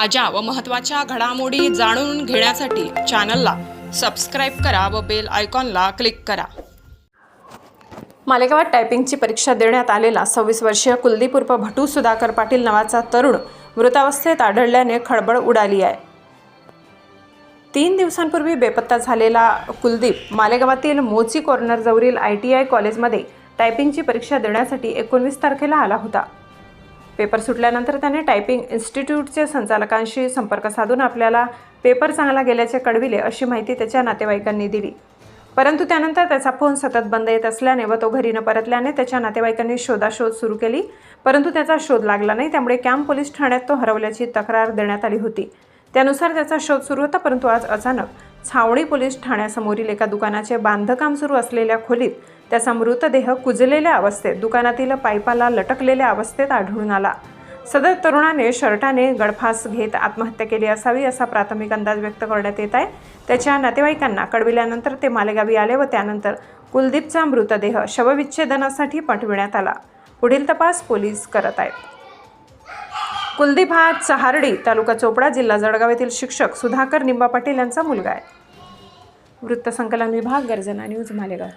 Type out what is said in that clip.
ताज्या व महत्त्वाच्या घडामोडी जाणून घेण्यासाठी चॅनलला सबस्क्राईब करा व बेल आयकॉनला क्लिक करा. मालेगावात टायपिंगची परीक्षा देण्यात आलेला सव्वीस वर्षीय कुलदीप उर्फ भटू सुधाकर पाटील नावाचा तरुण मृतावस्थेत आढळल्याने खळबळ उडाली आहे. तीन दिवसांपूर्वी बेपत्ता झालेला कुलदीप मालेगावातील मोची कॉर्नरजवळील आय टी आय कॉलेजमध्ये टायपिंगची परीक्षा देण्यासाठी एकोणवीस तारखेला आला होता. पेपर सुटल्यानंतर त्याने टायपिंग इन्स्टिट्यूटचे संचालकांशी संपर्क साधून आपल्याला पेपर चांगला गेल्याचे कळविले अशी माहिती त्याच्या नातेवाईकांनी दिली. परंतु त्यानंतर त्याचा फोन सतत बंद येत असल्याने व तो घरी न परतल्याने त्याच्या नातेवाईकांनी शोधाशोध सुरू केली. परंतु त्याचा शोध लागला नाही त्यामुळे कॅम्प पोलीस ठाण्यात तो हरवल्याची तक्रार देण्यात आली होती. त्यानुसार त्याचा शोध सुरू होता परंतु आज अचानक छावणी पोलीस ठाण्यासमोरील एका दुकानाचे बांधकाम सुरू असलेल्या खोलीत त्याचा मृतदेह कुजलेल्या अवस्थेत दुकानातील पायपाला लटकलेल्या अवस्थेत आढळून आला. सदर तरुणाने शर्टाने गळफास घेत आत्महत्या केली असावी असा प्राथमिक अंदाज व्यक्त करण्यात येत आहे. त्याच्या नातेवाईकांना कळविल्यानंतर ते मालेगावी आले व त्यानंतर कुलदीपचा मृतदेह शवविच्छेदनासाठी पाठविण्यात आला. पुढील तपास पोलीस करत आहेत. कुलदीप हा चहारडी तालुका चोपडा जिल्हा जळगाव येथील शिक्षक सुधाकर निंबा पाटील यांचा मुलगा आहे. वृत्तसंकलन विभाग गर्जना न्यूज मालेगाव.